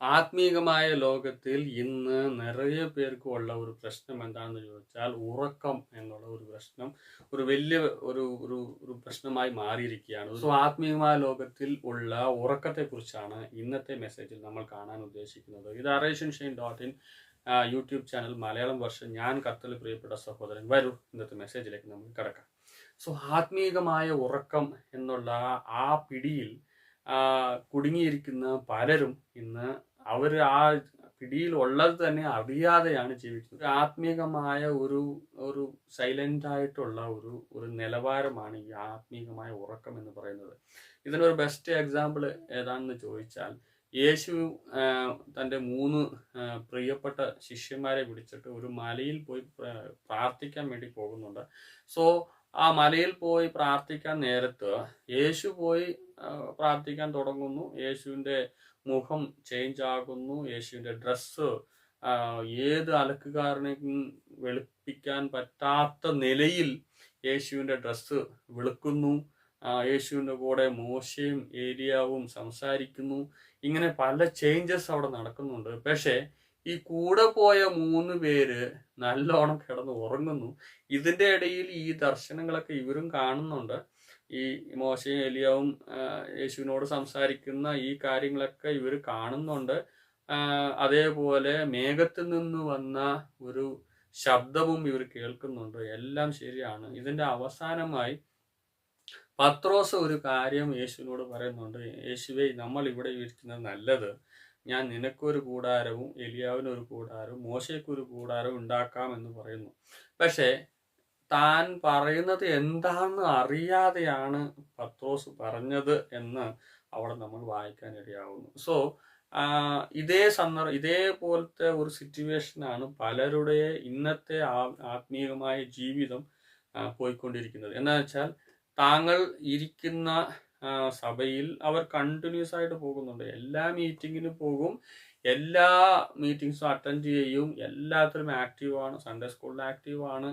ആത്മീകമായ ലോകത്തിൽ ഇന്ന് നിറയെ പേർക്ക് ഉള്ള ഒരു പ്രശ്നം എന്താണെന്ന് ചോദിച്ചാൽ ഉറക്കം എന്നുള്ള ഒരു പ്രശ്നം ഒരു വലിയ ഒരു ഒരു ഒരു പ്രശ്നമായി മാറിയിരിക്കുകയാണ്. സോ ആത്മീയമായ ലോകത്തിൽ ഉള്ള ഉറക്കത്തെക്കുറിച്ചാണ് ഇന്നത്തെ മെസ്സേജിൽ നമ്മൾ കാണാൻ ഉദ്ദേശിക്കുന്നത്. ഇത് അറേഷൻ Shane dot in YouTube channel Malayalam വർഷം ഞാൻ കത്തൽ പ്രിയപ്പെട്ട സഹോദരൻ വരൂ. ഇന്നത്തെ മെസ്സേജിലേക്ക് നമുക്ക് കിടക്കാം. സോ ആത്മീകമായ ഉറക്കം എന്നുള്ള ആ പിടിയിൽ കുടുങ്ങിയിരിക്കുന്ന പലരും ഇന്ന് അവർ ആ പിടിയിൽ ഉള്ളത് തന്നെ അറിയാതെയാണ് ജീവിക്കുന്നത്. ആത്മീകമായ ഒരു ഒരു സൈലന്റ് ആയിട്ടുള്ള ഒരു ഒരു നിലവാരമാണ് ഈ ആത്മീകമായ ഉറക്കം എന്ന് പറയുന്നത്. ഇതിനൊരു ബെസ്റ്റ് എക്സാമ്പിൾ ഏതാണെന്ന് ചോദിച്ചാൽ യേശു തന്റെ മൂന്ന് പ്രിയപ്പെട്ട ശിഷ്യന്മാരെ വിളിച്ചിട്ട് ഒരു മലയിൽ പോയി പ്രാർത്ഥിക്കാൻ വേണ്ടി പോകുന്നുണ്ട്. സോ ആ മലയിൽ പോയി പ്രാർത്ഥിക്കാൻ നേരത്ത് യേശു പോയി പ്രാർത്ഥിക്കാൻ തുടങ്ങുന്നു. യേശുവിന്റെ മുഖം ചേഞ്ച് ആകുന്നു. യേശുവിന്റെ ഡ്രസ്സ് ഏത് അലക്കുകാരനെയും വെളുപ്പിക്കാൻ പറ്റാത്ത നിലയിൽ യേശുവിന്റെ ഡ്രസ്സ് വെളുക്കുന്നു. യേശുവിന്റെ കൂടെ മോശയും ഏരിയാവും സംസാരിക്കുന്നു. ഇങ്ങനെ പല ചേഞ്ചസ് അവിടെ നടക്കുന്നുണ്ട്. പക്ഷേ ഈ കൂടെ പോയ മൂന്ന് പേര് നല്ലോണം കിടന്ന് ഉറങ്ങുന്നു. ഇതിന്റെ ഇടയിൽ ഈ ദർശനങ്ങളൊക്കെ ഇവരും കാണുന്നുണ്ട്. ഈ മോശയും എലിയാവും യേശുവിനോട് സംസാരിക്കുന്ന ഈ കാര്യങ്ങളൊക്കെ ഇവർ കാണുന്നുണ്ട്. അതേപോലെ മേഘത്തിൽ നിന്ന് വന്ന ഒരു ശബ്ദവും ഇവർ കേൾക്കുന്നുണ്ട്. എല്ലാം ശരിയാണ്. ഇതിന്റെ അവസാനമായി പത്രോസ് ഒരു കാര്യം യേശുവിനോട് പറയുന്നുണ്ട്. യേശുവേ നമ്മൾ ഇവിടെ ഇരിക്കുന്നത് നല്ലത്. ഞാൻ നിനക്കൊരു കൂടാരവും എലിയാവിനൊരു കൂടാരവും മോശയ്ക്കൊരു കൂടാരവും ഉണ്ടാക്കാം എന്ന് പറയുന്നു. പക്ഷേ താൻ പറയുന്നത് എന്താണെന്ന് അറിയാതെയാണ് പത്രോസ് പറഞ്ഞത് എന്ന് അവിടെ നമ്മൾ വായിക്കാനിടയാവുന്നു സോ ഇതേ സന്ദർഭം ഇതേപോലത്തെ ഒരു സിറ്റുവേഷനാണ് പലരുടെ ഇന്നത്തെ ആത്മീയമായ ജീവിതം പോയിക്കൊണ്ടിരിക്കുന്നത്. എന്താ വെച്ചാൽ താങ്കൾ ഇരിക്കുന്ന സഭയിൽ അവർ കണ്ടിന്യൂസ് ആയിട്ട് പോകുന്നുണ്ട്. എല്ലാ മീറ്റിങ്ങിനും പോകും. എല്ലാ മീറ്റിങ്സും അറ്റൻഡ് ചെയ്യും. എല്ലാത്തിലും ആക്റ്റീവാണ് സൺഡേ സ്കൂളിൽ ആക്റ്റീവാണ്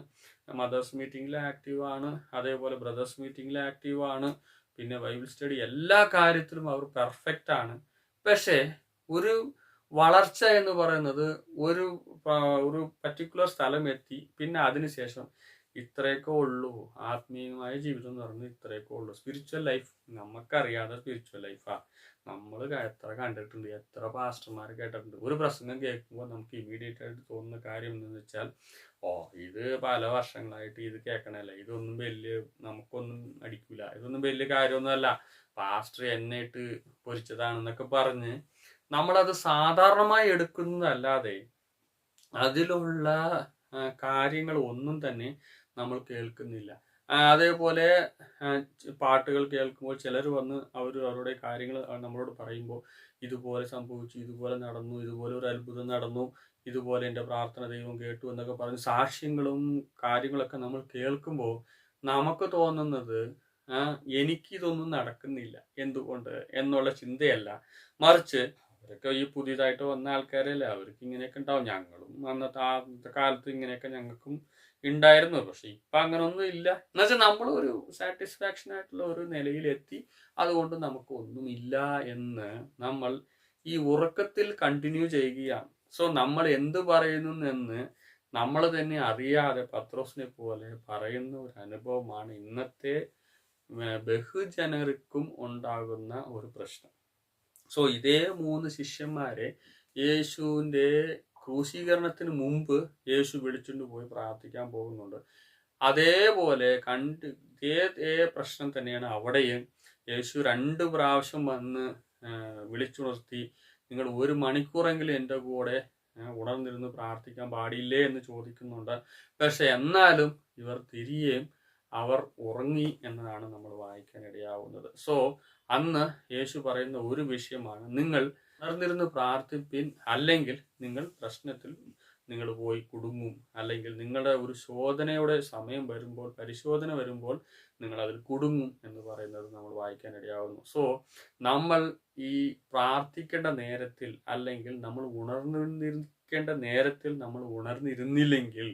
മദേഴ്സ് മീറ്റിംഗിൽ ആണ്. അതേപോലെ ബ്രദേഴ്സ് മീറ്റിംഗിൽ ആണ്. പിന്നെ ബൈബിൾ സ്റ്റഡി എല്ലാ കാര്യത്തിലും അവർ പെർഫെക്റ്റ് ആണ്. പക്ഷേ ഒരു വളർച്ച എന്ന് പറയുന്നത് ഒരു ഒരു പർട്ടിക്കുലർ സ്ഥലം എത്തി. പിന്നെ അതിനുശേഷം ഇത്രയൊക്കെ ഉള്ളൂ. ആത്മീയമായ ജീവിതം എന്ന് പറയുന്നത് ഇത്രയൊക്കെ ഉള്ളൂ. സ്പിരിച്വൽ ലൈഫ് നമുക്കറിയാതെ സ്പിരിച്വൽ ലൈഫാ നമ്മൾ എത്ര കണ്ടിട്ടുണ്ട് എത്ര പാസ്റ്റർമാർ കേട്ടിട്ടുണ്ട്. ഒരു പ്രസംഗം കേൾക്കുമ്പോൾ നമുക്ക് ഇമീഡിയറ്റ് ആയിട്ട് തോന്നുന്ന കാര്യം എന്തെന്ന് വെച്ചാൽ ഓ ഇത് പല വർഷങ്ങളായിട്ട് ഇത് കേൾക്കണല്ല ഇതൊന്നും വലിയ നമുക്കൊന്നും അടിക്കില്ല ഇതൊന്നും വലിയ കാര്യമൊന്നുമല്ല. പാസ്റ്റർ എന്നെ ഇട്ട് പൊരിച്ചതാണെന്നൊക്കെ പറഞ്ഞ് നമ്മളത് സാധാരണമായി എടുക്കുന്നതല്ലാതെ അതിലുള്ള കാര്യങ്ങൾ ഒന്നും തന്നെ നമ്മൾ കേൾക്കുന്നില്ല. അതേപോലെ പാട്ടുകൾ കേൾക്കുമ്പോൾ ചിലർ വന്ന് അവർ അവരുടെ കാര്യങ്ങൾ നമ്മളോട് പറയുമ്പോൾ ഇതുപോലെ സംഭവിച്ചു ഇതുപോലെ നടന്നു ഇതുപോലെ ഒരു അത്ഭുതം നടന്നു ഇതുപോലെ എന്റെ പ്രാർത്ഥന ദൈവം കേട്ടു എന്നൊക്കെ പറഞ്ഞ് സാക്ഷ്യങ്ങളും കാര്യങ്ങളൊക്കെ നമ്മൾ കേൾക്കുമ്പോൾ നമുക്ക് തോന്നുന്നത് എനിക്കിതൊന്നും നടക്കുന്നില്ല എന്തുകൊണ്ട് എന്നുള്ള ചിന്തയല്ല. മറിച്ച് അവരൊക്കെ ഈ പുതിയതായിട്ട് വന്ന ആൾക്കാരല്ലേ അവർക്ക് ഇങ്ങനെയൊക്കെ ഉണ്ടാവും. ഞങ്ങളും അന്നത്തെ ആ കാലത്ത് ഇങ്ങനെയൊക്കെ ഞങ്ങൾക്കും ഉണ്ടായിരുന്നു. പക്ഷെ ഇപ്പൊ അങ്ങനൊന്നും ഇല്ല. എന്നുവെച്ചാൽ നമ്മൾ ഒരു സാറ്റിസ്ഫാക്ഷൻ ആയിട്ടുള്ള ഒരു നിലയിലെത്തി. അതുകൊണ്ട് നമുക്ക് ഒന്നുമില്ല എന്ന് നമ്മൾ ഈ ഉറക്കത്തിൽ കണ്ടിന്യൂ ചെയ്യുകയാണ്. സോ നമ്മൾ എന്ത് പറയുന്നു എന്ന് നമ്മൾ തന്നെ അറിയാതെ പത്രോസിനെ പോലെ പറയുന്ന ഒരു അനുഭവമാണ് ഇന്നത്തെ ബഹുജനർക്കും ഉണ്ടാകുന്ന ഒരു പ്രശ്നം. സോ ഇതേ മൂന്ന് ശിഷ്യന്മാരെ യേശുവിന്റെ ക്രൂശീകരണത്തിന് മുമ്പ് യേശു വിളിച്ചുകൊണ്ട് പോയി പ്രാർത്ഥിക്കാൻ പോകുന്നുണ്ട്. അതേപോലെ കണ്ട് ഇതേ പ്രശ്നം തന്നെയാണ് അവിടെയും. യേശു രണ്ട് പ്രാവശ്യം വന്ന് വിളിച്ചുണർത്തി നിങ്ങൾ ഒരു മണിക്കൂറെങ്കിലും എന്റെ കൂടെ ഉണർന്നിരുന്ന് പ്രാർത്ഥിക്കാൻ പാടില്ലേ? എന്ന് ചോദിക്കുന്നുണ്ട്. പക്ഷെ എന്നാലും ഇവർ തിരികെയും അവർ ഉറങ്ങി എന്നതാണ് നമ്മൾ വായിക്കാൻ ഇടയാവുന്നത്. സോ അന്ന് യേശു പറയുന്ന ഒരു വിഷയമാണ് നിങ്ങൾ ഉണർന്നിരുന്ന് പ്രാർത്ഥിപ്പിൻ അല്ലെങ്കിൽ നിങ്ങൾ പ്രശ്നത്തിൽ നിങ്ങൾ പോയി കുടുങ്ങും. അല്ലെങ്കിൽ നിങ്ങളുടെ ഒരു ശോധനയുടെ സമയം വരുമ്പോൾ പരിശോധന വരുമ്പോൾ നിങ്ങൾ അതിൽ കുടുങ്ങും എന്ന് പറയുന്നത് നമ്മൾ വായിക്കാൻ ഇടയാവുന്നു. സോ നമ്മൾ ഈ പ്രാർത്ഥിക്കേണ്ട നേരത്തിൽ അല്ലെങ്കിൽ നമ്മൾ ഉണർന്നിരിക്കേണ്ട നേരത്തിൽ നമ്മൾ ഉണർന്നിരുന്നില്ലെങ്കിൽ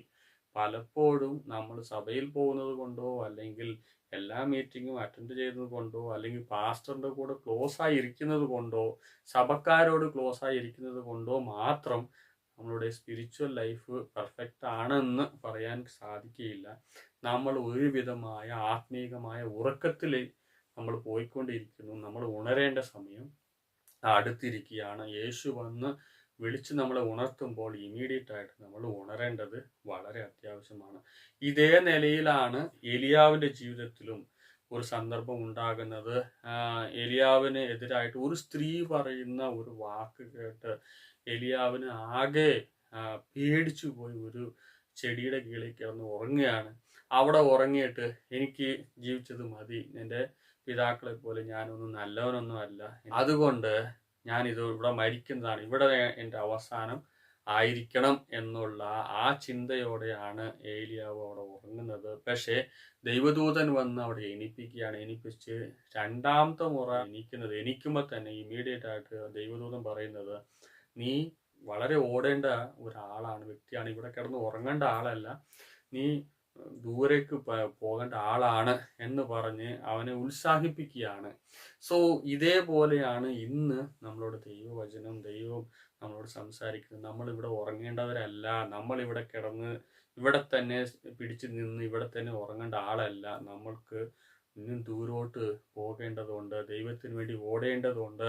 പലപ്പോഴും നമ്മൾ സഭയിൽ പോകുന്നത് കൊണ്ടോ അല്ലെങ്കിൽ എല്ലാ മീറ്റിങ്ങും അറ്റൻഡ് ചെയ്യുന്നത് കൊണ്ടോ അല്ലെങ്കിൽ പാസ്റ്ററിന്റെ കൂടെ ക്ലോസ് ആയി ഇരിക്കുന്നത് കൊണ്ടോ സഭക്കാരോട് ക്ലോസ് ആയി ഇരിക്കുന്നത് കൊണ്ടോ മാത്രം നമ്മളുടെ സ്പിരിച്വൽ ലൈഫ് പെർഫെക്റ്റ് ആണെന്ന് പറയാൻ സാധിക്കുകയില്ല. നമ്മൾ ഒരുവിധമായ ആത്മീയമായ ഉറക്കത്തിൽ നമ്മൾ പോയിക്കൊണ്ടിരിക്കുന്നു. നമ്മൾ ഉണരേണ്ട സമയം അടുത്തിരിക്കുകയാണ്. യേശു വന്ന് വിളിച്ച് നമ്മളെ ഉണർത്തുമ്പോൾ ഇമീഡിയറ്റ് ആയിട്ട് നമ്മൾ ഉണരേണ്ടത് വളരെ അത്യാവശ്യമാണ്. ഇതേ നിലയിലാണ് എലിയാവിന്റെ ജീവിതത്തിലും ഒരു സന്ദർഭം ഉണ്ടാകുന്നത്. എലിയാവിന് എതിരായിട്ട് ഒരു സ്ത്രീ പറയുന്ന ഒരു വാക്ക് കേട്ട് എലിയാവിന് ആകെ പേടിച്ചു പോയി ഒരു ചെടിയുടെ കീഴിൽ കിടന്ന് ഉറങ്ങുകയാണ്. അവിടെ ഉറങ്ങിയിട്ട് എനിക്ക് ജീവിച്ചത് മതി. എന്റെ പിതാക്കളെ പോലെ ഞാനൊന്നും നല്ലവനൊന്നും അല്ല. അതുകൊണ്ട് ഞാൻ ഇത് ഇവിടെ മരിക്കുന്നതാണ്. ഇവിടെ എന്റെ അവസാനം ആയിരിക്കണം എന്നുള്ള ആ ചിന്തയോടെയാണ് ഏലിയാവ് അവിടെ ഉറങ്ങുന്നത്. പക്ഷേ ദൈവദൂതൻ വന്ന് അവിടെ എണിപ്പിക്കുകയാണ്. എണിപ്പിച്ച് രണ്ടാമത്തെ മുറ എണീക്കുന്നത്. എണീക്കുമ്പോൾ തന്നെ ഇമ്മീഡിയറ്റ് ആയിട്ട് ദൈവദൂതൻ പറയുന്നത് നീ വളരെ ഓടേണ്ട ഒരാളാണ് വ്യക്തിയാണ്. ഇവിടെ കിടന്ന് ഉറങ്ങേണ്ട ആളല്ല. നീ ദൂരേക്ക് പോകേണ്ട ആളാണ് എന്ന് പറഞ്ഞ് അവനെ ഉത്സാഹിപ്പിക്കുകയാണ്. സോ ഇതേപോലെയാണ് ഇന്ന് നമ്മളോട് ദൈവവചനം ദൈവം നമ്മളോട് സംസാരിക്കുന്നത്. നമ്മൾ ഇവിടെ ഉറങ്ങേണ്ടവരല്ല നമ്മൾ ഇവിടെ കിടന്ന് ഇവിടെ തന്നെ പിടിച്ചു നിന്ന് ഇവിടെ തന്നെ ഉറങ്ങേണ്ട ആളല്ല. നമ്മൾക്ക് ഇന്നും ദൂരോട്ട് പോകേണ്ടതുണ്ട് ദൈവത്തിന് വേണ്ടി ഓടേണ്ടതുണ്ട്.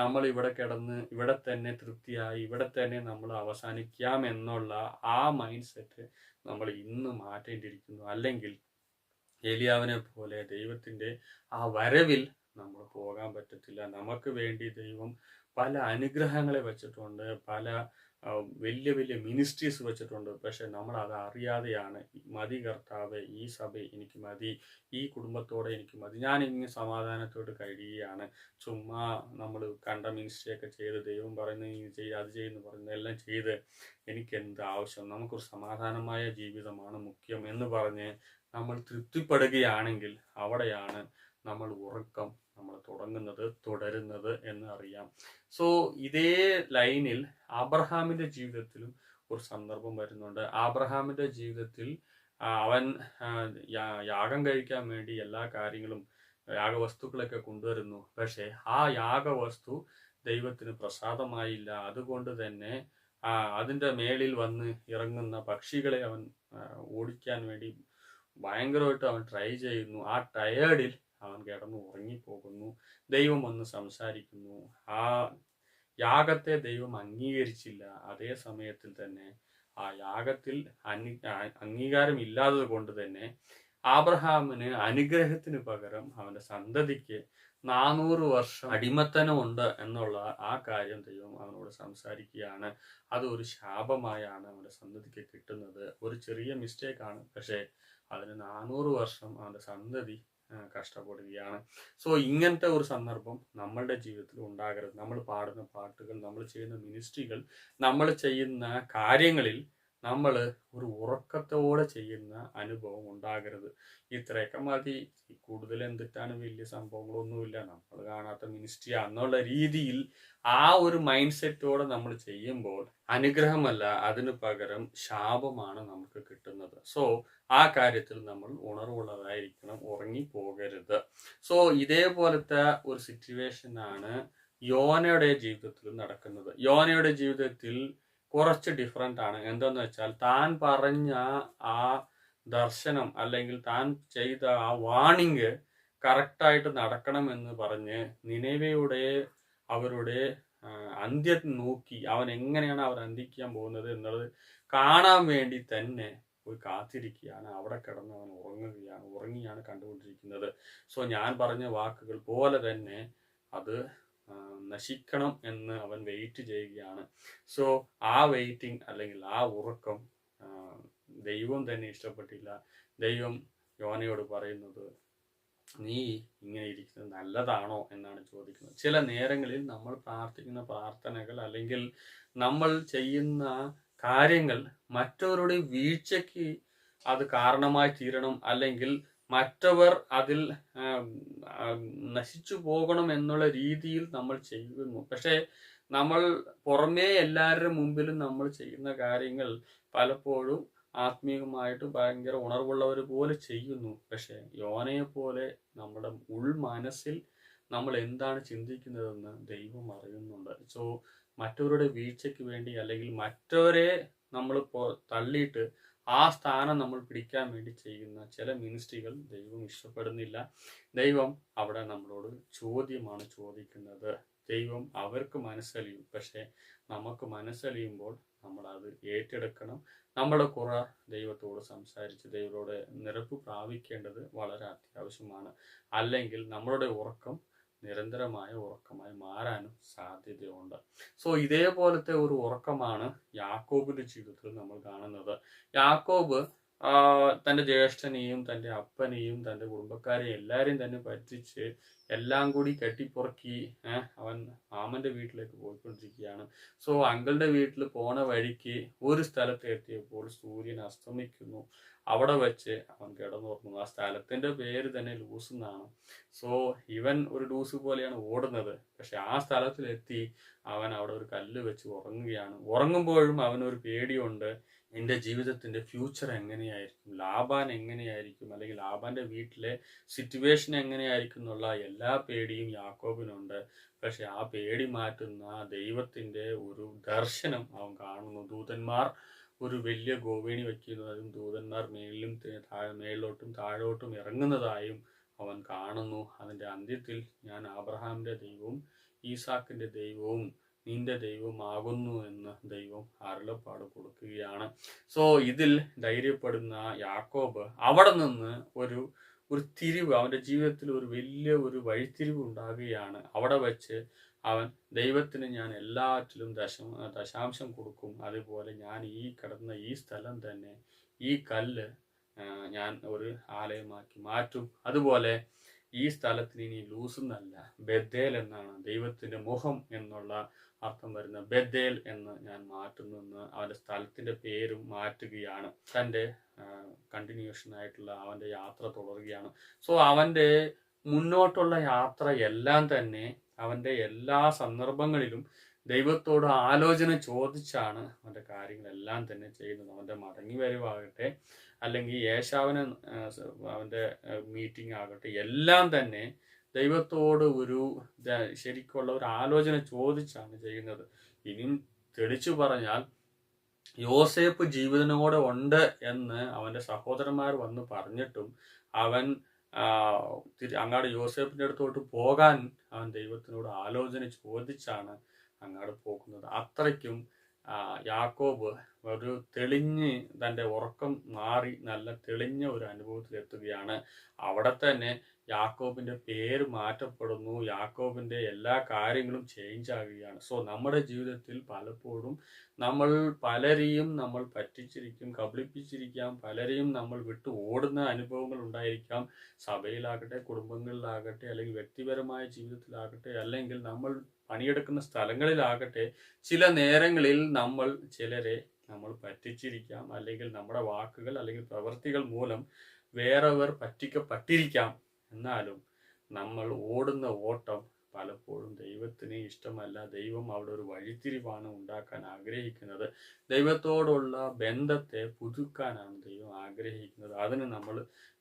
നമ്മൾ ഇവിടെ കിടന്ന് ഇവിടെ തന്നെ തൃപ്തിയായി ഇവിടെ തന്നെ നമ്മൾ അവസാനിക്കാം എന്നുള്ള ആ മൈൻഡ് സെറ്റ് നമ്മൾ ഇന്ന് മാറ്റേണ്ടിയിരിക്കുന്നു. അല്ലെങ്കിൽ ഏലിയാവിനെ പോലെ ദൈവത്തിന്റെ ആ വരവിൽ നമ്മൾ പോകാൻ പറ്റത്തില്ല. നമുക്ക് വേണ്ടി ദൈവം പല അനുഗ്രഹങ്ങളെ വെച്ചിട്ടുണ്ട്. പല വലിയ വലിയ മിനിസ്ട്രീസ് വെച്ചിട്ടുണ്ട്. പക്ഷെ നമ്മൾ അത് അറിയാതെയാണ് മതി കർത്താവ് ഈ സഭ എനിക്ക് മതി ഈ കുടുംബത്തോടെ എനിക്ക് മതി. ഞാൻ ഇങ്ങനെ സമാധാനത്തോട് കഴിയുകയാണ്. ചുമ്മാ നമ്മൾ കണ്ട മിനിസ്ട്രിയൊക്കെ ചെയ്ത് ദൈവം പറയുന്നത് ഇത് ചെയ്ത് അത് ചെയ്യുന്നു പറയുന്നത് എല്ലാം ചെയ്ത് എനിക്ക് എന്ത് ആവശ്യം? നമുക്കൊരു സമാധാനമായ ജീവിതമാണ് മുഖ്യം എന്ന് പറഞ്ഞ് നമ്മൾ തൃപ്തിപ്പെടുകയാണെങ്കിൽ അവിടെയാണ് നമ്മൾ ഉറക്കം നമ്മൾ തുടങ്ങുന്നത് തുടരുന്നത് എന്ന് അറിയാം. സോ ഇതേ ലൈനിൽ ആബ്രഹാമിന്റെ ജീവിതത്തിലും ഒരു സന്ദർഭം വരുന്നുണ്ട്. ആബ്രഹാമിന്റെ ജീവിതത്തിൽ അവൻ യാഗം കഴിക്കാൻ വേണ്ടി എല്ലാ കാര്യങ്ങളും യാഗവസ്തുക്കളൊക്കെ കൊണ്ടുവരുന്നു. പക്ഷേ ആ യാഗവസ്തു ദൈവത്തിന് പ്രസാദമായില്ല. അതുകൊണ്ട് തന്നെ ആ അതിന്റെ മേളിൽ വന്ന് ഇറങ്ങുന്ന പക്ഷികളെ അവൻ ഓടിക്കാൻ വേണ്ടി ഭയങ്കരമായിട്ട് അവൻ ട്രൈ ചെയ്യുന്നു. ആ ടയേർഡിൽ അവൻ കിടന്നു ഉറങ്ങിപ്പോകുന്നു. ദൈവം വന്ന് സംസാരിക്കുന്നു. ആ യാഗത്തെ ദൈവം അംഗീകരിച്ചില്ല. അതേ സമയത്തിൽ തന്നെ ആ യാഗത്തിൽ അംഗീകാരം ഇല്ലാത്തത് കൊണ്ട് തന്നെ ആബ്രഹാമിന് അനുഗ്രഹത്തിന് പകരം അവന്റെ സന്തതിക്ക് നാനൂറ് വർഷം അടിമത്തനമുണ്ട് എന്നുള്ള ആ കാര്യം ദൈവം അവനോട് സംസാരിക്കുകയാണ്. അത് ഒരു ശാപമായാണ് അവന്റെ സന്തതിക്ക് കിട്ടുന്നത്. ഒരു ചെറിയ മിസ്റ്റേക്കാണ് പക്ഷേ അതിന് നാനൂറ് വർഷം അവന്റെ സന്തതി കഷ്ടപ്പെടുകയാണ്. സോ ഇങ്ങനത്തെ ഒരു സന്ദർഭം നമ്മളുടെ ജീവിതത്തിൽ ഉണ്ടാകരുത്. നമ്മൾ പാടുന്ന പാട്ടുകൾ നമ്മൾ ചെയ്യുന്ന മിനിസ്ട്രികൾ നമ്മൾ ചെയ്യുന്ന കാര്യങ്ങളിൽ നമ്മൾ ഒരു ഉറക്കത്തോടെ ചെയ്യുന്ന അനുഭവം ഉണ്ടാകരുത്. ഇത്രയൊക്കെ മതി. കൂടുതൽ എന്തിട്ടാണ് വലിയ സംഭവങ്ങളൊന്നുമില്ല. നമ്മൾ കാണാത്ത മിനിസ്ട്രി രീതിയിൽ ആ ഒരു മൈൻഡ് സെറ്റോടെ നമ്മൾ ചെയ്യുമ്പോൾ അനുഗ്രഹമല്ല അതിനു പകരം ശാപമാണ് നമുക്ക് കിട്ടുന്നത്. സോ ആ കാര്യത്തിൽ നമ്മൾ ഉണർവുള്ളതായിരിക്കണം ഉറങ്ങി പോകരുത് സോ ഇതേപോലത്തെ ഒരു സിറ്റുവേഷൻ ആണ് യോനയുടെ ജീവിതത്തിൽ നടക്കുന്നത്. യോനയുടെ ജീവിതത്തിൽ കുറച്ച് ഡിഫറെന്റ് ആണ്. എന്താന്ന് വെച്ചാൽ താൻ പറഞ്ഞ ആ ദർശനം അല്ലെങ്കിൽ താൻ ചെയ്ത ആ വാണിങ് കറക്റ്റായിട്ട് നടക്കണമെന്ന് പറഞ്ഞ് നിലവയുടെ അവരുടെ അന്ത്യം നോക്കി അവൻ എങ്ങനെയാണ് അവർ അന്തിക്കാൻ പോകുന്നത് എന്നുള്ളത് കാണാൻ വേണ്ടി തന്നെ പോയി കാത്തിരിക്കുകയാണ്. അവിടെ കിടന്ന് അവൻ ഉറങ്ങുകയാണ് ഉറങ്ങിയാണ് കണ്ടുകൊണ്ടിരിക്കുന്നത്. സോ ഞാൻ പറഞ്ഞ വാക്കുകൾ പോലെ തന്നെ അത് നശിക്കണം എന്ന് അവൻ വെയിറ്റ് ചെയ്യുകയാണ്. സോ ആ വെയിറ്റിംഗ് അല്ലെങ്കിൽ ആ ഉറക്കം ദൈവം തന്നെ ഇഷ്ടപ്പെട്ടില്ല. ദൈവം യോനയോട് പറയുന്നത് നീ ഇങ്ങനെ ഇരിക്കുന്നത് നല്ലതാണോ എന്നാണ് ചോദിക്കുന്നത്. ചില നേരങ്ങളിൽ നമ്മൾ പ്രാർത്ഥിക്കുന്ന പ്രാർത്ഥനകൾ അല്ലെങ്കിൽ നമ്മൾ ചെയ്യുന്ന കാര്യങ്ങൾ മറ്റവരുടെ വീഴ്ചയ്ക്ക് അത് കാരണമായി തീരണം അല്ലെങ്കിൽ മറ്റവർ അതിൽ നശിച്ചു പോകണം എന്നുള്ള രീതിയിൽ നമ്മൾ ചെയ്യുന്നു. പക്ഷേ നമ്മൾ പുറമേ എല്ലാവരുടെ മുമ്പിലും നമ്മൾ ചെയ്യുന്ന കാര്യങ്ങൾ പലപ്പോഴും ആത്മീയമായിട്ട് ഭയങ്കര ഉണർവുള്ളവർ പോലെ ചെയ്യുന്നു. പക്ഷെ യോനയെ പോലെ നമ്മുടെ ഉൾ മനസ്സിൽ നമ്മൾ എന്താണ് ചിന്തിക്കുന്നതെന്ന് ദൈവം അറിയുന്നുണ്ട്. സോ മറ്റവരുടെ വീഴ്ചയ്ക്ക് വേണ്ടി അല്ലെങ്കിൽ മറ്റവരെ നമ്മൾ തള്ളിയിട്ട് ആ സ്ഥാനം നമ്മൾ പിടിക്കാൻ വേണ്ടി ചെയ്യുന്ന ചില മിനിസ്ട്രികൾ ദൈവം ഇഷ്ടപ്പെടുന്നില്ല. ദൈവം അവിടെ നമ്മളോട് ചോദ്യമാണ് ചോദിക്കുന്നത്. ദൈവം അവർക്ക് മനസ്സലിയും. പക്ഷെ നമുക്ക് മനസ്സലിയുമ്പോൾ നമ്മൾ അത് ഏറ്റെടുക്കണം. നമ്മുടെ കുറ ദൈവത്തോട് സംസാരിച്ച് ദൈവത്തോട് നിരപ്പ് പ്രാപിക്കേണ്ടത് വളരെ അത്യാവശ്യമാണ്. അല്ലെങ്കിൽ നമ്മളുടെ ഉറക്കം നിരന്തരമായ ഉറക്കമായി മാറാനും സാധ്യതയുണ്ട്. സോ ഇതേപോലത്തെ ഒരു ഉറക്കമാണ് യാക്കോബിന്റെ ജീവിതത്തിൽ നമ്മൾ കാണുന്നത്. യാക്കോബ് ആ, തന്റെ ജ്യേഷ്ഠനെയും തന്റെ അപ്പനെയും തന്റെ കുടുംബക്കാരെയും എല്ലാവരെയും തന്നെ പറ്റിച്ച് എല്ലാം കൂടി കെട്ടിപ്പുറക്കി അവൻ മാമന്റെ വീട്ടിലേക്ക് പോയിക്കൊണ്ടിരിക്കുകയാണ്. സോ അങ്കിളുടെ വീട്ടിൽ പോണ വഴിക്ക് ഒരു സ്ഥലത്ത് എത്തിയപ്പോൾ സൂര്യൻ അസ്തമിക്കുന്നു. അവിടെ വെച്ച് അവൻ കിടന്നുറങ്ങുന്നു. ആ സ്ഥലത്തിന്റെ പേര് തന്നെ ലൂസ് എന്നാണ്. സോ ഇവൻ ഒരു ലൂസ് പോലെയാണ് ഓടുന്നത്. പക്ഷെ ആ സ്ഥലത്തിലെത്തി അവൻ അവിടെ ഒരു കല്ല് വെച്ച് ഉറങ്ങുകയാണ്. ഉറങ്ങുമ്പോഴും അവനൊരു പേടിയുണ്ട്. എന്റെ ജീവിതത്തിന്റെ ഫ്യൂച്ചർ എങ്ങനെയായിരിക്കും? ലാബാൻ എങ്ങനെയായിരിക്കും? അല്ലെങ്കിൽ ലാഭാന്റെ വീട്ടിലെ സിറ്റുവേഷൻ എങ്ങനെയായിരിക്കും എന്നുള്ള എല്ലാ പേടിയും യാക്കോബിനുണ്ട്. പക്ഷെ ആ പേടി മാറ്റുന്ന ദൈവത്തിന്റെ ഒരു ദർശനം അവൻ കാണുന്നു. ദൂതന്മാർ ഒരു വലിയ ഗോവേണി വയ്ക്കുന്നതും ദൂതന്മാർ മേളിലും തെ- മേളിലോട്ടും താഴോട്ടും ഇറങ്ങുന്നതായും അവൻ കാണുന്നു. അതിന്റെ അന്ത്യത്തിൽ ഞാൻ ആബ്രഹാമിന്റെ ദൈവവും ഈസാക്കിന്റെ ദൈവവും നിന്റെ ദൈവമാകുന്നു എന്ന് ദൈവം അരുളപ്പാട് കൊടുക്കുകയാണ്. സോ ഇതിൽ ധൈര്യപ്പെടുന്ന യാക്കോബ് അവിടെ നിന്ന് ഒരു ഒരു തിരിവ് അവന്റെ ജീവിതത്തിൽ ഒരു വലിയ ഒരു വഴിത്തിരിവ് ഉണ്ടാകുകയാണ്. അവിടെ വെച്ച് അവൻ ദൈവത്തിന് ഞാൻ എല്ലാറ്റിലും ദശ ദശാംശം കൊടുക്കും. അതുപോലെ ഞാൻ ഈ കിടന്ന ഈ സ്ഥലം തന്നെ ഈ കല്ല് ഞാൻ ഒരു ആലയമാക്കി മാറ്റും. അതുപോലെ ഈ സ്ഥലത്തിന് ഇനി ലൂസ് എന്നല്ല ബദേൽ എന്നാണ് ദൈവത്തിന്റെ മുഖം എന്നുള്ള അർത്ഥം വരുന്ന ബദേൽ എന്ന് ഞാൻ മാറ്റുന്നു എന്ന് അവന്റെ സ്ഥലത്തിന്റെ പേരും മാറ്റുകയാണ്. തന്റെ കണ്ടിന്യൂഷൻ ആയിട്ടുള്ള അവന്റെ യാത്ര തുടരുകയാണ്. സോ അവന്റെ മുന്നോട്ടുള്ള യാത്ര എല്ലാം തന്നെ അവന്റെ എല്ലാ സന്ദർഭങ്ങളിലും ദൈവത്തോട് ആലോചന ചോദിച്ചാണ് അവന്റെ കാര്യങ്ങളെല്ലാം തന്നെ ചെയ്യുന്നത്. അവന്റെ മടങ്ങി വരവാകട്ടെ അല്ലെങ്കിൽ യേശാവിന് അവന്റെ മീറ്റിംഗ് ആകട്ടെ എല്ലാം തന്നെ ദൈവത്തോട് ഒരു ശരിക്കുള്ള ഒരു ആലോചന ചോദിച്ചാണ് ചെയ്യുന്നത്. ഇനിയും തെളിച്ചു പറഞ്ഞാൽ യോസേപ്പ് ജീവനോടെ ഉണ്ട് എന്ന് അവന്റെ സഹോദരന്മാർ വന്ന് പറഞ്ഞിട്ടും അവൻ അങ്ങാട് യോസേപ്പിന്റെ അടുത്തോട്ട് പോകാൻ അവൻ ദൈവത്തിനോട് ആലോചന ചോദിച്ചാണ് അങ്ങാട് പോകുന്നത്. അത്രയ്ക്കും യാക്കോബ് ഒരു തെളിഞ്ഞ് തന്റെ ഉറക്കം മാറി നല്ല തെളിഞ്ഞ ഒരു അനുഭവത്തിലെത്തുകയാണ്. അവിടെ തന്നെ യാക്കോബിന്റെ പേര് മാറ്റപ്പെടുന്നു. യാക്കോബിന്റെ എല്ലാ കാര്യങ്ങളും ചേഞ്ച് ആകുകയാണ്. സോ നമ്മുടെ ജീവിതത്തിൽ പലപ്പോഴും നമ്മൾ പലരെയും നമ്മൾ പറ്റിച്ചിരിക്കും കബളിപ്പിച്ചിരിക്കാം പലരെയും നമ്മൾ വിട്ട് ഓടുന്ന അനുഭവങ്ങൾ ഉണ്ടായിരിക്കാം. സഭയിലാകട്ടെ കുടുംബങ്ങളിലാകട്ടെ അല്ലെങ്കിൽ വ്യക്തിപരമായ ജീവിതത്തിലാകട്ടെ അല്ലെങ്കിൽ നമ്മൾ പണിയെടുക്കുന്ന സ്ഥലങ്ങളിലാകട്ടെ ചില നേരങ്ങളിൽ നമ്മൾ ചിലരെ നമ്മൾ പറ്റിച്ചിരിക്കാം അല്ലെങ്കിൽ നമ്മുടെ വാക്കുകൾ അല്ലെങ്കിൽ പ്രവൃത്തികൾ മൂലം വേറെവർ പറ്റിക്കപ്പെട്ടിരിക്കാം. എന്നാലും നമ്മൾ ഓടുന്ന ഓട്ടം പലപ്പോഴും ദൈവത്തിന് ഇഷ്ടമല്ല. ദൈവം അവിടെ ഒരു വഴിത്തിരിവാണ് ഉണ്ടാക്കാൻ ആഗ്രഹിക്കുന്നത്. ദൈവത്തോടുള്ള ബന്ധത്തെ പുതുക്കാനാണ് ദൈവം ആഗ്രഹിക്കുന്നത്. അതിന് നമ്മൾ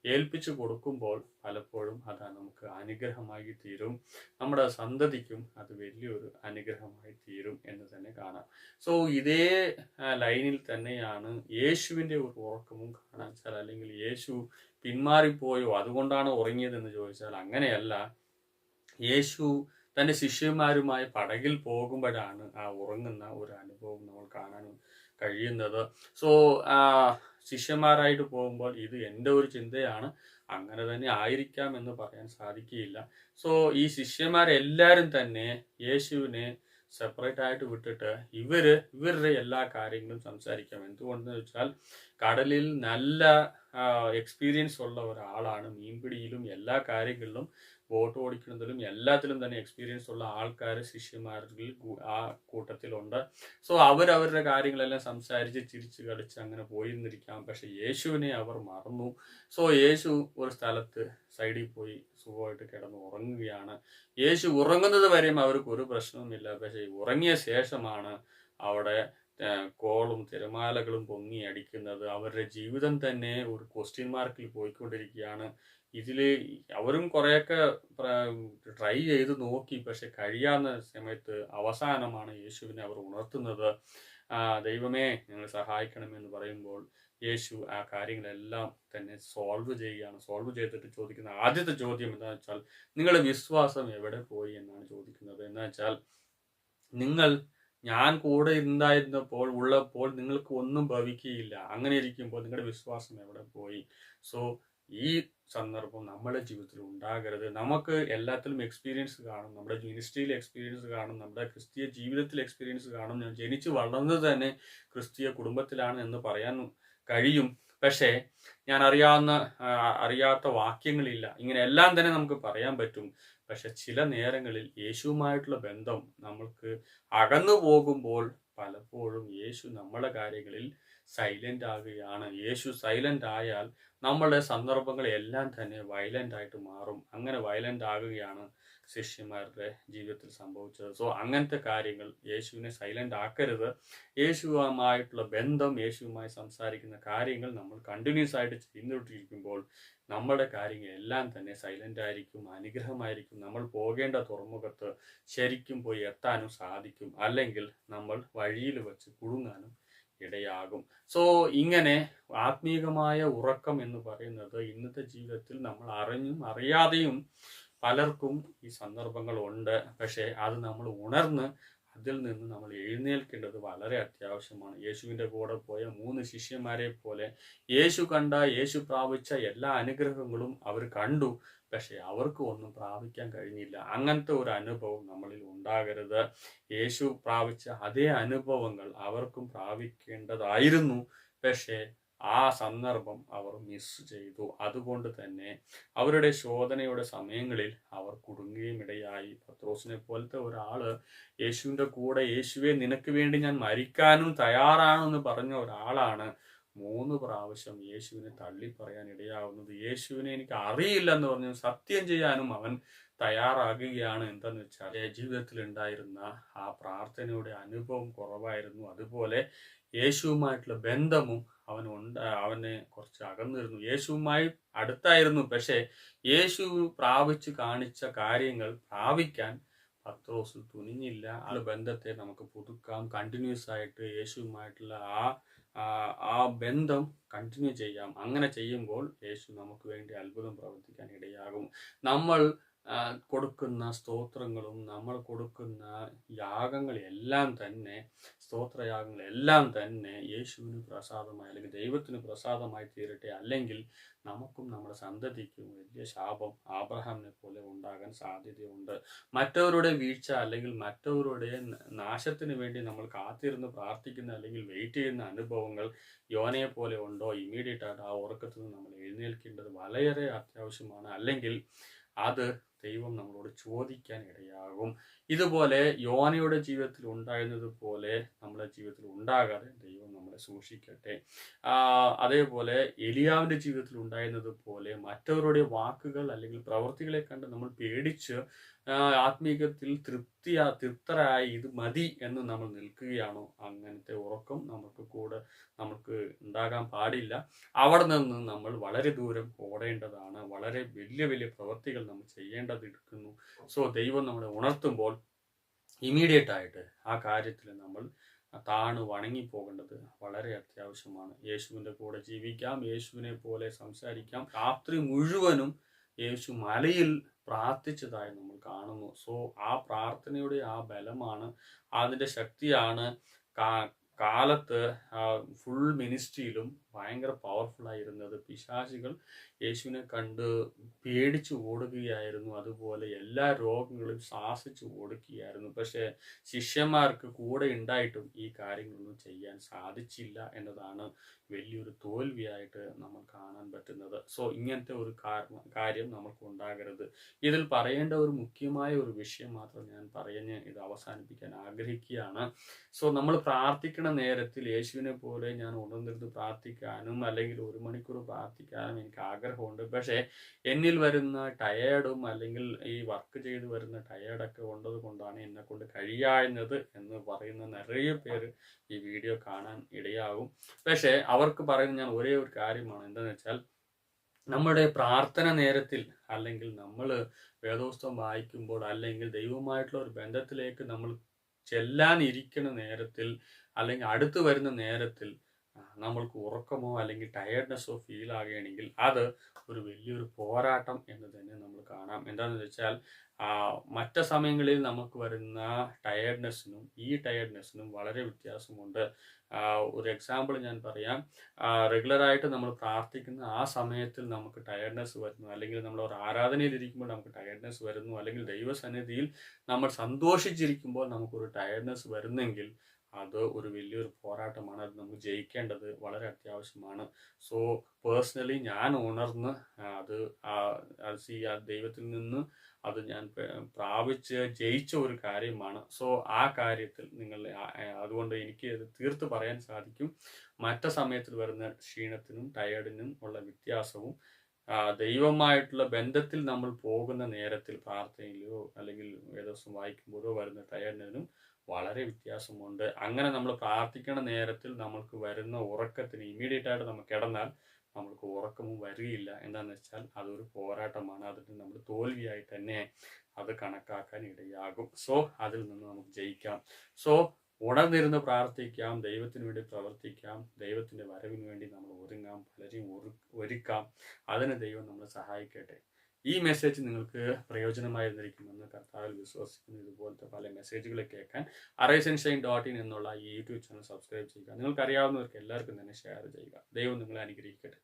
ഏൽപ്പിച്ചു കൊടുക്കുമ്പോൾ പലപ്പോഴും അത് നമുക്ക് അനുഗ്രഹമായി തീരും. നമ്മുടെ സന്തതിക്കും അത് വലിയൊരു അനുഗ്രഹമായി തീരും എന്ന് തന്നെ കാണാം. സോ ഇതേ ലൈനിൽ തന്നെയാണ് യേശുവിന്റെ ഒരു ഉറക്കവും കാണാൻ വെച്ചാൽ അല്ലെങ്കിൽ യേശു പിന്മാറിപ്പോയോ അതുകൊണ്ടാണ് ഉറങ്ങിയതെന്ന് ചോദിച്ചാൽ അങ്ങനെയല്ല. യേശു തന്റെ ശിഷ്യന്മാരുമായി പടകിൽ പോകുമ്പോഴാണ് ആ ഉറങ്ങുന്ന ഒരു അനുഭവം നമ്മൾ കാണാൻ കഴിയുന്നത്. സോ ശിഷ്യന്മാരായിട്ട് പോകുമ്പോൾ ഇത് എന്റെ ഒരു ചിന്തയാണ്. അങ്ങനെ തന്നെ ആയിരിക്കാം എന്ന് പറയാൻ സാധിക്കുകയില്ല. സോ ഈ ശിഷ്യന്മാരെല്ലാവരും തന്നെ യേശുവിനെ സെപ്പറേറ്റ് ആയിട്ട് വിട്ടിട്ട് ഇവർ ഇവരുടെ എല്ലാ കാര്യങ്ങളും സംസാരിക്കാം. എന്തുകൊണ്ടെന്ന് വെച്ചാൽ കടലിൽ നല്ല എക്സ്പീരിയൻസ് ഉള്ള ഒരാളാണ്. മീൻപിടിയിലും എല്ലാ കാര്യങ്ങളിലും ബോട്ട് ഓടിക്കുന്നതിലും എല്ലാത്തിലും തന്നെ എക്സ്പീരിയൻസ് ഉള്ള ആൾക്കാർ ശിഷ്യന്മാരിൽ ആ കൂട്ടത്തിലുണ്ട്. സോ അവരവരുടെ കാര്യങ്ങളെല്ലാം സംസാരിച്ച് ചിരിച്ച് കളിച്ച് അങ്ങനെ പോയിരുന്നിരിക്കാം. പക്ഷെ യേശുവിനെ അവർ മറന്നു. സോ യേശു ഒരു സ്ഥലത്ത് സൈഡിൽ പോയി സുഖമായിട്ട് കിടന്ന് ഉറങ്ങുകയാണ്. യേശു ഉറങ്ങുന്നത് വരെയും അവർക്ക് ഒരു പ്രശ്നവുമില്ല. പക്ഷെ ഉറങ്ങിയ ശേഷമാണ് അവിടെ കോളും തിരമാലകളും പൊങ്ങി അടിക്കുന്നത്. അവരുടെ ജീവിതം തന്നെ ഒരു ക്വസ്റ്റ്യൻ മാർക്കിൽ പോയിക്കൊണ്ടിരിക്കുകയാണ്. ഇതിൽ അവരും കുറേയൊക്കെ ട്രൈ ചെയ്ത് നോക്കി. പക്ഷെ കഴിയാവുന്ന സമയത്ത് അവസാനമാണ് യേശുവിനെ അവർ ഉണർത്തുന്നത്. ദൈവമേ ഞങ്ങൾ സഹായിക്കണമെന്ന് പറയുമ്പോൾ യേശു ആ കാര്യങ്ങളെല്ലാം തന്നെ സോൾവ് ചെയ്യുകയാണ്. സോൾവ് ചെയ്തിട്ട് ചോദിക്കുന്ന ആദ്യത്തെ ചോദ്യം എന്താണെന്ന് വെച്ചാൽ നിങ്ങളുടെ വിശ്വാസം എവിടെ പോയി? എന്നാണ് ചോദിക്കുന്നത്. എന്ന് വെച്ചാൽ നിങ്ങൾ ഞാൻ കൂടെ ഉണ്ടായിരുന്നപ്പോൾ ഉള്ളപ്പോൾ നിങ്ങൾക്ക് ഒന്നും ഭവിക്കുകയില്ല. അങ്ങനെ ഇരിക്കുമ്പോൾ നിങ്ങളുടെ വിശ്വാസം എവിടെ പോയി? സോ ഈ സന്ദർഭം നമ്മുടെ ജീവിതത്തിൽ ഉണ്ടാകരുത്. നമുക്ക് എല്ലാത്തിലും എക്സ്പീരിയൻസ് കാണും. നമ്മുടെ മിനിസ്ട്രിയിൽ എക്സ്പീരിയൻസ് കാണും. നമ്മുടെ ക്രിസ്തീയ ജീവിതത്തിൽ എക്സ്പീരിയൻസ് കാണും. ഞാൻ ജനിച്ചു വളർന്നത് തന്നെ ക്രിസ്തീയ കുടുംബത്തിലാണ് എന്ന് പറയാൻ കഴിയും. പക്ഷേ ഞാൻ അറിയാവുന്ന അറിയാത്ത വാക്യങ്ങളില്ല. ഇങ്ങനെ എല്ലാം തന്നെ നമുക്ക് പറയാൻ പറ്റും. പക്ഷെ ചില നേരങ്ങളിൽ യേശുവുമായിട്ടുള്ള ബന്ധം നമ്മൾക്ക് അകന്നു പോകുമ്പോൾ പലപ്പോഴും യേശു നമ്മളെ കാര്യങ്ങളിൽ സൈലന്റ് ആകുകയാണ്. യേശു സൈലന്റ് ആയാൽ നമ്മളുടെ സന്ദർഭങ്ങളെല്ലാം തന്നെ വയലന്റ് ആയിട്ട് മാറും. അങ്ങനെ വയലന്റ് ആകുകയാണ് ശിഷ്യന്മാരുടെ ജീവിതത്തിൽ സംഭവിച്ചത്. സോ അങ്ങനത്തെ കാര്യങ്ങൾ യേശുവിനെ സൈലന്റ് ആക്കരുത്. യേശുവുമായിട്ടുള്ള ബന്ധം യേശുവുമായി സംസാരിക്കുന്ന കാര്യങ്ങൾ നമ്മൾ കണ്ടിന്യൂസ് ആയിട്ട് ചെയ്തുകൊണ്ടിരിക്കുമ്പോൾ നമ്മുടെ കാര്യങ്ങളെല്ലാം തന്നെ സൈലന്റ് ആയിരിക്കും അനുഗ്രഹമായിരിക്കും. നമ്മൾ പോകേണ്ട തുറമുഖത്ത് ശരിക്കും പോയി എത്താനും സാധിക്കും. അല്ലെങ്കിൽ നമ്മൾ വഴിയിൽ വെച്ച് കുടുങ്ങാനും ഇടയാകും. സോ ഇങ്ങനെ ആത്മീകമായ ഉറക്കം എന്ന് പറയുന്നത് ഇന്നത്തെ ജീവിതത്തിൽ നമ്മൾ അറിഞ്ഞും അറിയാതെയും പലർക്കും ഈ സന്ദർഭങ്ങൾ ഉണ്ട്. പക്ഷേ അത് നമ്മൾ ഉണർന്ന് അതിൽ നിന്ന് നമ്മൾ എഴുന്നേൽക്കേണ്ടത് വളരെ അത്യാവശ്യമാണ്. യേശുവിന്റെ കൂടെ പോയ മൂന്ന് ശിഷ്യന്മാരെ പോലെ യേശു കണ്ട യേശു പ്രാപിച്ച എല്ലാ അനുഗ്രഹങ്ങളും അവർ കണ്ടു. പക്ഷെ അവർക്ക് ഒന്നും പ്രാപിക്കാൻ കഴിഞ്ഞില്ല. അങ്ങനത്തെ ഒരു അനുഭവം നമ്മളിൽ ഉണ്ടാകരുത്. യേശു പ്രാപിച്ച അതേ അനുഭവങ്ങൾ അവർക്കും പ്രാപിക്കേണ്ടതായിരുന്നു. പക്ഷേ ആ സന്ദർഭം അവർ മിസ് ചെയ്തു. അതുകൊണ്ട് തന്നെ അവരുടെ ശോധനയുടെ സമയങ്ങളിൽ അവർ കുടുങ്ങുകയും ഇടയായി. പത്രോസിനെ പോലത്തെ ഒരാൾ യേശുവിന്റെ കൂടെ യേശുവെ നിനക്ക് വേണ്ടി ഞാൻ മരിക്കാനും തയ്യാറാണെന്ന് പറഞ്ഞ ഒരാളാണ്. മൂന്ന് പ്രാവശ്യം യേശുവിനെ തള്ളി പറയാൻ ഇടയാവുന്നത് യേശുവിനെ എനിക്ക് അറിയില്ല എന്ന് പറഞ്ഞു. സത്യം ചെയ്യാനും അവൻ തയ്യാറാകുകയാണ്. എന്തെന്ന് വെച്ചാൽ ജീവിതത്തിൽ ഉണ്ടായിരുന്ന ആ പ്രാർത്ഥനയുടെ അനുഭവം കുറവായിരുന്നു. അതുപോലെ യേശുവുമായിട്ടുള്ള ബന്ധമും അവൻ ഉണ്ട് അവനെ കുറച്ച് അകന്നിരുന്നു. യേശുവുമായി അടുത്തായിരുന്നു. പക്ഷേ യേശു പ്രാപിച്ച് കാണിച്ച കാര്യങ്ങൾ പ്രാപിക്കാൻ പത്രോസ് തുനിഞ്ഞില്ല. ആ ബന്ധത്തെ നമുക്ക് പുതുക്കാം. കണ്ടിന്യൂസ് ആയിട്ട് യേശുവുമായിട്ടുള്ള ആ ആ- ബന്ധം കണ്ടിന്യൂ ചെയ്യാം. അങ്ങനെ ചെയ്യുമ്പോൾ യേശു നമുക്ക് വേണ്ടി അത്ഭുതം പ്രവർത്തിക്കാൻ ഇടയാകും. നമ്മൾ കൊടുക്കുന്ന സ്തോത്രങ്ങളും നമ്മൾ കൊടുക്കുന്ന യാഗങ്ങളെല്ലാം തന്നെ സ്തോത്രയാഗങ്ങളെല്ലാം തന്നെ യേശുവിന് പ്രസാദമായി അല്ലെങ്കിൽ ദൈവത്തിന് പ്രസാദമായി തീരട്ടെ. അല്ലെങ്കിൽ നമുക്കും നമ്മുടെ സന്തതിക്കും വലിയ ശാപം ആബ്രഹാമിനെ പോലെ ഉണ്ടാകാൻ സാധ്യതയുണ്ട്. മറ്റവരുടെ വീഴ്ച അല്ലെങ്കിൽ മറ്റവരുടെ നാശത്തിന് വേണ്ടി നമ്മൾ കാത്തിരുന്ന് പ്രാർത്ഥിക്കുന്ന അല്ലെങ്കിൽ വെയിറ്റ് ചെയ്യുന്ന അനുഭവങ്ങൾ യോനയെ പോലെ ഉണ്ടോ? ഇമ്മീഡിയറ്റ് ആയിട്ട് ആ ഉറക്കത്തിൽ നിന്ന് നമ്മൾ എഴുന്നേൽക്കേണ്ടത് വളരെ അത്യാവശ്യമാണ്. അല്ലെങ്കിൽ അത് ദൈവം നമ്മളോട് ചോദിക്കാൻ ഇടയാകും. ഇതുപോലെ യോനയുടെ ജീവിതത്തിൽ ഉണ്ടായിരുന്നത് പോലെ നമ്മുടെ ജീവിതത്തിൽ ഉണ്ടാകാതെ ദൈവം നമ്മളെ സൂക്ഷിക്കട്ടെ. അതേപോലെ എലിയാവിന്റെ ജീവിതത്തിൽ ഉണ്ടായിരുന്നത് പോലെ മറ്റവരുടെ വാക്കുകൾ അല്ലെങ്കിൽ പ്രവൃത്തികളെ കണ്ട് നമ്മൾ പേടിച്ച് ആത്മീകത്തിൽ തൃപ്തിയാ തൃപ്തരായി ഇത് മതി എന്ന് നമ്മൾ നിൽക്കുകയാണോ? അങ്ങനത്തെ ഉറക്കം നമുക്ക് കൂടെ നമുക്ക് ഉണ്ടാകാൻ പാടില്ല. അവിടെ നിന്ന് നമ്മൾ വളരെ ദൂരം ഓടേണ്ടതാണ്. വളരെ വലിയ വലിയ പ്രവൃത്തികൾ നമ്മൾ ചെയ്യേണ്ടതിരിക്കുന്നു. സോ ദൈവം നമ്മളെ ഉണർത്തുമ്പോൾ ഇമീഡിയറ്റ് ആയിട്ട് ആ കാര്യത്തിൽ നമ്മൾ താണ് വണങ്ങി പോകേണ്ടത് വളരെ അത്യാവശ്യമാണ്. യേശുവിന്റെ കൂടെ ജീവിക്കാം യേശുവിനെ പോലെ സംസാരിക്കാം. രാത്രി മുഴുവനും യേശു മലയിൽ പ്രാർത്ഥിച്ചതായി നമ്മൾ കാണുന്നു. സോ ആ പ്രാർത്ഥനയുടെ ആ ബലമാണ് അതിന്റെ ശക്തിയാണ് കാലത്ത് ഫുൾ മിനിസ്ട്രിയിലും ഭയങ്കര പവർഫുൾ ആയിരുന്നത്. പിശാചികൾ യേശുവിനെ കണ്ട് പേടിച്ചു ഓടുകയായിരുന്നു. അതുപോലെ എല്ലാ രോഗങ്ങളും ശാസിച്ചു ഓടുകയായിരുന്നു. പക്ഷേ ശിഷ്യന്മാർക്ക് കൂടെ ഉണ്ടായിട്ടും ഈ കാര്യങ്ങളൊന്നും ചെയ്യാൻ സാധിച്ചില്ല എന്നതാണ് വലിയൊരു തോൽവിയായിട്ട് നമ്മൾ കാണാൻ പറ്റുന്നത്. സോ ഇങ്ങനത്തെ ഒരു കാര്യം നമുക്ക് ഉണ്ടാകരുത്. ഇതിൽ പറയേണ്ട ഒരു മുഖ്യമായ ഒരു വിഷയം മാത്രം ഞാൻ പറഞ്ഞ് ഇത് അവസാനിപ്പിക്കാൻ ആഗ്രഹിക്കുകയാണ്. സോ നമ്മൾ പ്രാർത്ഥിക്കുന്ന നേരത്തിൽ യേശുവിനെ പോലെ ഞാൻ ഉണർന്നിരുന്ന് പ്രാർത്ഥിക്കുന്ന പ്രാർത്ഥിക്കാനും അല്ലെങ്കിൽ ഒരു മണിക്കൂർ പ്രാർത്ഥിക്കാനും എനിക്ക് ആഗ്രഹമുണ്ട്. പക്ഷേ എന്നിൽ വരുന്ന ടയേർഡും അല്ലെങ്കിൽ ഈ വർക്ക് ചെയ്ത് വരുന്ന ടയേർഡൊക്കെ ഉള്ളത് കൊണ്ടാണ് എന്നെ കൊണ്ട് കഴിയാഞ്ഞത് എന്ന് പറയുന്ന നിറയെ പേര് ഈ വീഡിയോ കാണാൻ ഇടയാകും. പക്ഷേ അവർക്ക് പറയുന്ന ഞാൻ ഒരേ ഒരു കാര്യമാണ് എന്താണെന്ന് വെച്ചാൽ നമ്മുടെ പ്രാർത്ഥന നേരത്തിൽ അല്ലെങ്കിൽ നമ്മൾ വേദോസ്തം വായിക്കുമ്പോൾ അല്ലെങ്കിൽ ദൈവമായിട്ടുള്ള ഒരു ബന്ധത്തിലേക്ക് നമ്മൾ ചെല്ലാനിരിക്കുന്ന നേരത്തിൽ അല്ലെങ്കിൽ അടുത്തു വരുന്ന നേരത്തിൽ നമ്മൾക്ക് ഉറക്കമോ അല്ലെങ്കിൽ ടയർഡ്നെസ്സോ ഫീൽ ആകുകയാണെങ്കിൽ അത് ഒരു വലിയൊരു പോരാട്ടം എന്ന് തന്നെ നമ്മൾ കാണാം. എന്താണെന്ന് വെച്ചാൽ മറ്റ് സമയങ്ങളിൽ നമുക്ക് വരുന്ന ടയേർഡ്നെസ്സിനും ഈ ടയർഡ്നെസ്സിനും വളരെ വ്യത്യാസമുണ്ട്. ഒരു എക്സാമ്പിൾ ഞാൻ പറയാം. റെഗുലറായിട്ട് നമ്മൾ പ്രാർത്ഥിക്കുന്ന ആ സമയത്തിൽ നമുക്ക് ടയർഡ്നെസ് വരുന്നു. അല്ലെങ്കിൽ നമ്മൾ ഒരു ആരാധനയിലിരിക്കുമ്പോൾ നമുക്ക് ടയർഡ്നെസ് വരുന്നു. അല്ലെങ്കിൽ ദൈവസന്നിധിയിൽ നമ്മൾ സന്തോഷിച്ചിരിക്കുമ്പോൾ നമുക്കൊരു ടയർഡ്നെസ് വരുന്നെങ്കിൽ അത് ഒരു വലിയൊരു പോരാട്ടമാണ്. അത് നമുക്ക് ജയിക്കേണ്ടത് വളരെ അത്യാവശ്യമാണ്. സോ പേഴ്സണലി ഞാൻ ഉണർന്ന് അത് ആ- ദൈവത്തിൽ നിന്ന് അത് ഞാൻ പ്രാപിച്ച് ജയിച്ച ഒരു കാര്യമാണ്. സോ ആ കാര്യത്തിൽ നിങ്ങൾ അതുകൊണ്ട് എനിക്ക് അത് തീർത്ത് പറയാൻ സാധിക്കും. മറ്റ സമയത്തിൽ വരുന്ന ക്ഷീണത്തിനും ടയേർഡിനും ഉള്ള വ്യത്യാസവും ദൈവമായിട്ടുള്ള ബന്ധത്തിൽ നമ്മൾ പോകുന്ന നേരത്തിൽ പ്രാർത്ഥനയിലോ അല്ലെങ്കിൽ ഏതോസം വായിക്കുമ്പോഴോ വരുന്ന ടയർഡിനും വളരെ വ്യത്യാസമുണ്ട്. അങ്ങനെ നമ്മൾ പ്രാർത്ഥിക്കണ നേരത്തിൽ നമ്മൾക്ക് വരുന്ന ഉറക്കത്തിന് ഇമ്മീഡിയറ്റ് ആയിട്ട് നമ്മൾ കിടന്നാൽ നമ്മൾക്ക് ഉറക്കവും വരികയില്ല. എന്താണെന്ന് വെച്ചാൽ അതൊരു പോരാട്ടമാണ്. അതിന് നമ്മൾ തോൽവിയായി തന്നെ അത് കണക്കാക്കാൻ ഇടയാകും. സോ അതിൽ നിന്ന് നമുക്ക് ജയിക്കാം. സോ ഉണർന്നിരുന്ന് പ്രാർത്ഥിക്കാം ദൈവത്തിന് വേണ്ടി പ്രവർത്തിക്കാം ദൈവത്തിന്റെ വരവിന് വേണ്ടി നമ്മൾ ഒരുങ്ങാം പലരെയും ഒരു ഒരുക്കാം. അതിന് ദൈവം നമ്മളെ സഹായിക്കട്ടെ. ഈ മെസ്സേജ് നിങ്ങൾക്ക് പ്രയോജനമായിരുന്നിരിക്കുമെന്ന് കർത്താവിൽ വിശ്വസിക്കുന്നു. ഇതുപോലത്തെ പല മെസ്സേജുകൾ കേൾക്കാൻ അറൈസൻഷൈൻ ഡോട്ട് ഇൻ എന്നുള്ള ഈ യൂട്യൂബ് ചാനൽ സബ്സ്ക്രൈബ് ചെയ്യുക. നിങ്ങൾക്ക് നിങ്ങൾക്കറിയാവുന്നവർക്ക് എല്ലാവർക്കും തന്നെ ഷെയർ ചെയ്യുക. ദൈവം നിങ്ങളെ അനുഗ്രഹിക്കട്ടെ.